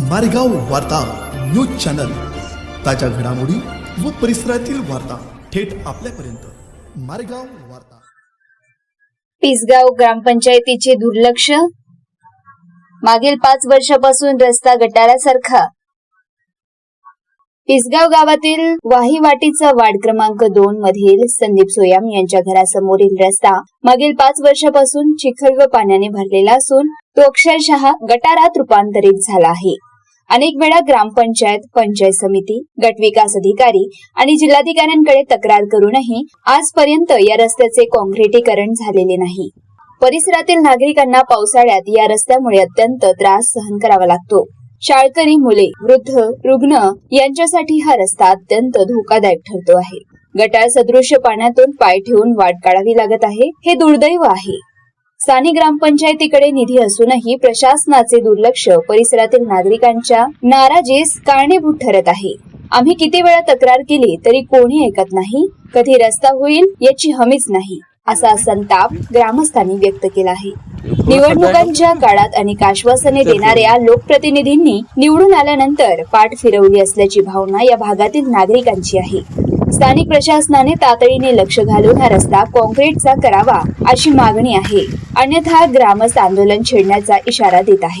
मारेगाव वार्ता news channel. ताज्या घडामोडी व परिसरातील वार्ता थेट आपल्यापर्यंत. मारेगाव वार्ता. पिसगाव ग्रामपंचायतीचे दुर्लक्ष? मागील पाच वर्षापासून रस्ता गटारासारखा. पिसगाव गावातील वाहीवाटीचा वार्ड क्रमांक दोन मधील संदीप सोयाम यांच्या घरासमोरील रस्ता मागील पाच वर्षापासून चिखल व पाण्याने भरलेला असून तो अक्षरशः गटारात रूपांतरित झाला आहे. अनेक वेळा ग्रामपंचायत पंचायत समिती गटविकास अधिकारी आणि जिल्हाधिकाऱ्यांकडे तक्रार करूनही आजपर्यंत या रस्त्याचे काँक्रिटीकरण झालेले नाही. परिसरातील नागरिकांना पावसाळ्यात या रस्त्यामुळे अत्यंत त्रास सहन करावा लागतो. शाळकरी मुले वृद्ध रुग्ण यांच्यासाठी हा रस्ता अत्यंत धोकादायक ठरतो आहे. गटार सदृश्य पाण्यातून पाय ठेवून वाट काढावी लागत आहे हे दुर्दैव आहे. स्थानिक ग्रामपंचायतीकडे निधी असूनही प्रशासनाचे दुर्लक्ष परिसरातील नागरिकांच्या नाराजीस कारणीभूत ठरत आहे. आम्ही किती वेळा तक्रार केली तरी कोणी ऐकत नाही कधी रस्ता होईल याची हमीच नाही असा संताप ग्रामस्थांनी व्यक्त केला आहे. निवडणुकांच्या काळात अनेक आश्वासने देणाऱ्या लोकप्रतिनिधींनी निवडून आल्यानंतर पाठ फिरवली असल्याची भावना या भागातील नागरिकांची आहे. स्थानिक प्रशासनाने तातडीने लक्ष घालून हा रस्ता कॉन्क्रीटचा करावा अशी मागणी आहे. अन्यथा ग्रामस्थ आंदोलन छेडण्याचा इशारा देत आहे.